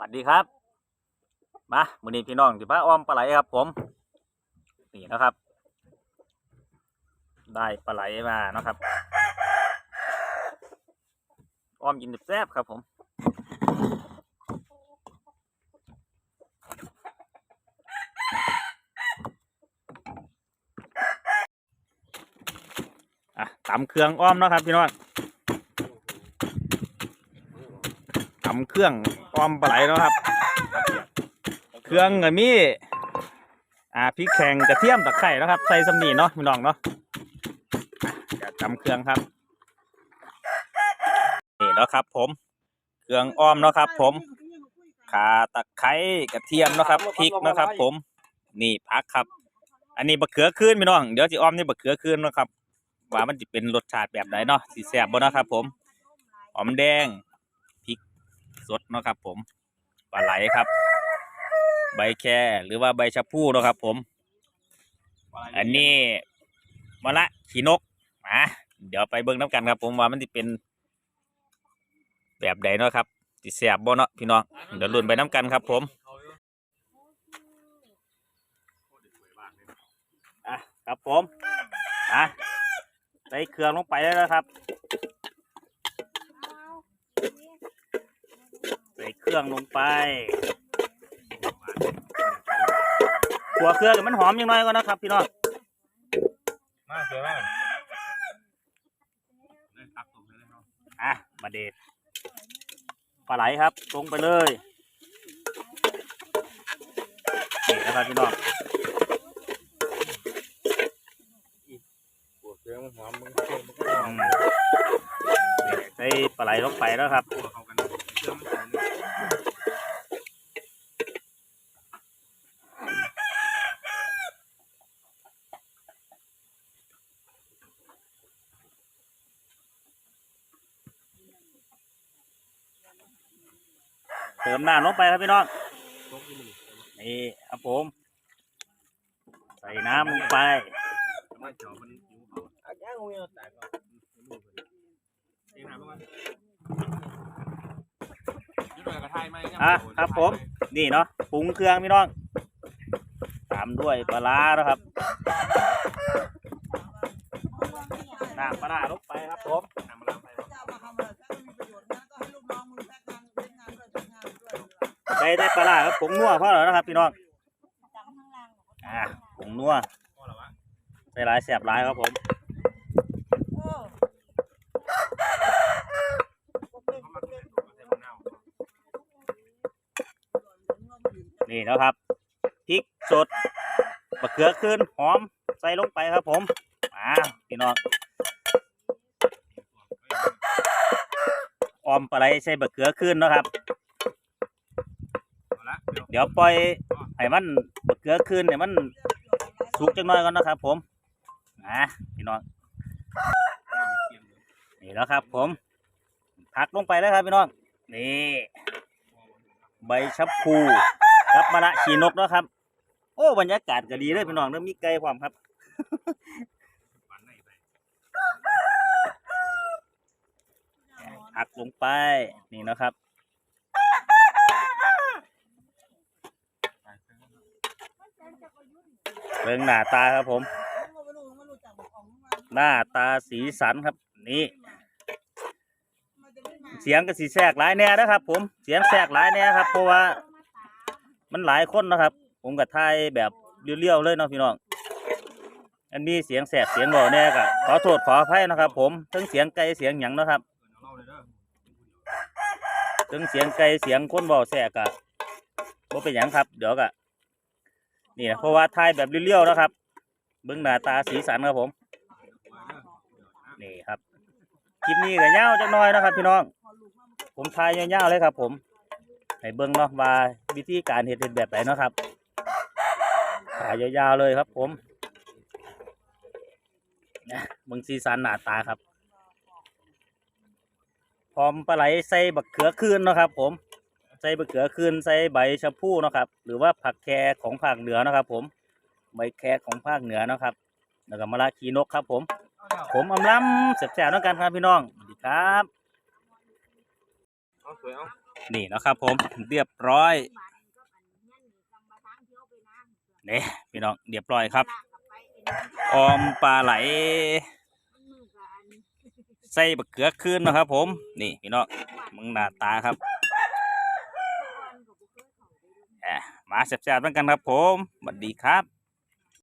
วัสดีครับ มามือนี้พี่น้องสิพาอ้อมปลาไหลครับ ผม นี่นะครับ ได้ปลาไหลมานะครับ อ้อมกินแซ่บครับผมอะตำเครื่องอ้อมเนาะครับพี่น้องตำเครื่อง อ้อมปลาไหลเนาะครับ เครื่องก็มีอ่าพริกแข็งกระเทียมตะไคร้นะครับ ใส่สำนีเนาะพี่น้องเนาะอะเดี๋ยวตำเครื่องครับนี่เนาะครับ ผมเครื่องอ้อมเนาะครับ ผมขาตะไคร้กระเทียมเนาะครับพริกเนาะครับ ผมนี่ผักครับ อันนี้บะเขือคืนพี่น้องเดี๋ยวจะอ้อมนี่บะเขือคืนนะครับว่ามันจะเป็นรสชาติแบบไหนเนาะสีแซบบ่เนาะครับ ผมหอมแดง สดเนาะครับ ผมปลาไหลครับ ใบแคหรือว่าใบชะพูเนาะครับ ผม อันนี้มะละขีนกมาเดี๋ยวไปเบิ่งน้ำกันครับ ผมว่ามันจะเป็น แบบใดเนาะครับสิแซ่บบ่เนาะพี่น้องเดี๋ยวลุ้นไปน้ำกันครับ ผมอะครับผมอะใส่เครื่องลงไปแล้วนะครับ ใส่เค รื่องลงไปขัวเครื่องให้มันหอมยังน้อยก่อนนะครับ พี่น้องมาเสือมาอะมาเด็ดปลาไหลครับ ลงไปเลยนี่นะครับพี่น้องปวดเสือมันหอมมึงเสือมันก็หออืมมนี่ใส่ปลาไหลลงไปแล้วครับ ปวดเขากันเสือมันหอม เติมน้ำลงไปครับพี่น้องนี่ครับผม ใส่น้ำลงไปอะครับผม นี่เนาะปรุงเครื่องพี่น้องตามด้วยปลาร้านะครับน้ำปลาลงไปครับผมทำมาล้วไป ใส่ได้ปลาร้าครับผงนัวพอแล้วนะครับพี่น้องอ่าผงนัวพ่อหรอวะใส่หลายแสบหลายครับผมนี่นะครับพริกสดมะเขือขึ้นหอมใส่ลงไปครับผมอ่าพี่น้องออมปลาไหลใส่มะเขือขึ้นนะครับ เดี๋ยวปล่อยให้มันมะเขือขึ้นให้มันสุกจังน้อยก่อนนะครับ ผมนะพี่น้องนี่แล้วครับ ผมผักลงไปแล้วครับพี่น้องนี่ใบชะพูกับมะละขีนกนะครับ โอ้บรรยากาศก็ดีเลยพี่น้องเริ่มมีไก่ความครับปั่นไหนไปผักลงไปนี่นะครับ เบิ่งหน้าตาครับผม หน้าตาสีสันครับ นี่ เสียงก็สีแทรกหลายแน่นะครับ ผม เสียงแทรกหลายแน่ครับ เพราะว่า มันหลายคนนะครับ ผมกับไทยแบบเลี้ยวๆเลยเนาะพี่น้อง อันนี้เสียงแสบเสียงหล่อแน่ก็ขอโทษขออภัยนะครับ ผมทั้งเสียงไก่เสียงหยังนะครับเอาเหล้าเลยเด้อถึงเสียงไก่เสียงคนเบาแสกอะบ่เป็นหยังครับ เดี๋ยวก็ นี่นะเพราะว่าถ่ายแบบเรียวๆนะครับ เบิ้องหน้าตาสีสันครับผม นี่ครับ คลิปนี้ก็ยาวจักหน่อยนะครับ พี่น้อง ผมถ่ายยาวๆเลยครับ ผมให้เบิ้องเนาะว่าวิธีการเฮ็ดเฮ็ดแบบไหนเนาะครับถ่ายยาวๆเลยครับ ผมนะเบิ้งสีสันหน้าตาครับ พร้อมปลาไหลใส่บักเขือคืนนะครับ ผม ใส่บักเขือคืนใส่ใบชะพูเนาะครับ หรือว่าผักแครของภาคเหนือเนาะครับ ผมใบแครของภาคเหนือเนาะครับ แล้วก็มะระขีนกครับ ผม ผมอำลำแสบๆแล้วกันครับพี่น้องสวัสดีครับเอาสวยเอานี่เนาะครับ ผมเรียบร้อยเนี่ยพี่น้องเรียบร้อยครับออมปลาไหลใส่บักเขือคืนเนาะครับ ผม นี่พี่น้องมึงหน้าตาครับแห มาแซ่บๆด้วยกันครับผมสวัสดีครับ